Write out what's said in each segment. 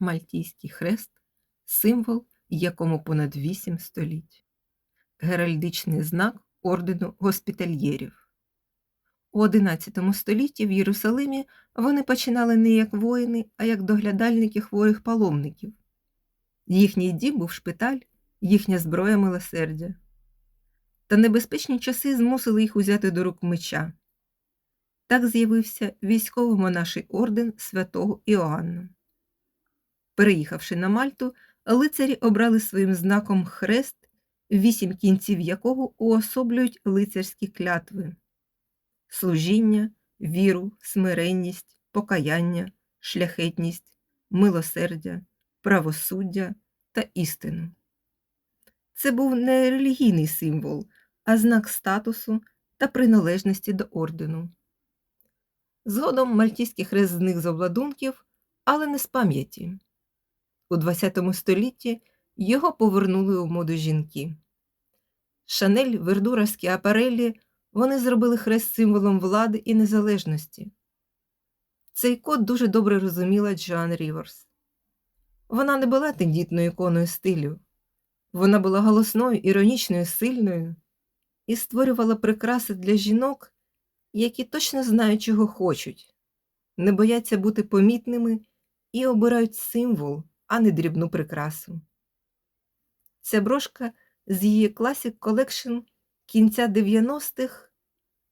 Мальтійський хрест символ, якому понад вісім століть, геральдичний знак ордену госпітальєрів. У XI столітті в Єрусалимі вони починали не як воїни, а як доглядальники хворих паломників. Їхній дім був шпиталь, їхня зброя милосердя. Та небезпечні часи змусили їх узяти до рук меча. Так з'явився військово-монаший орден святого Іоанна. Переїхавши на Мальту, лицарі обрали своїм знаком хрест, вісім кінців якого уособлюють лицарські клятви служіння, віру, смиренність, покаяння, шляхетність, милосердя, правосуддя та істину. Це був не релігійний символ, а знак статусу та приналежності до ордену. Згодом мальтійський хрест зник з обладунків, але не з пам'яті. У ХХ столітті його повернули у моду жінки. Шанель, Вердура, Скіапареллі вони зробили хрест символом влади і незалежності. Цей код дуже добре розуміла Джоан Ріверс. Вона не була тендітною іконою стилю, вона була голосною, іронічною, сильною і створювала прикраси для жінок, які точно знають, чого хочуть, не бояться бути помітними і обирають символ, а не дрібну прикрасу. Ця брошка з її Classic Collection кінця 90-х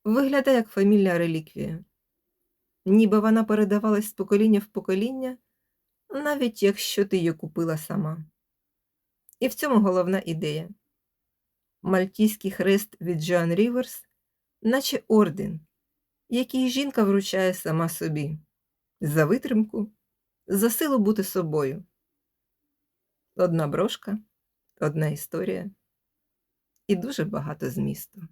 виглядає як фамільна реліквія, ніби вона передавалась з покоління в покоління, навіть якщо ти її купила сама. І в цьому головна ідея. Мальтійський хрест від Джоан Ріверс, наче орден, який жінка вручає сама собі за витримку, за силу бути собою. Одна брошка, одна історія і дуже багато змісту.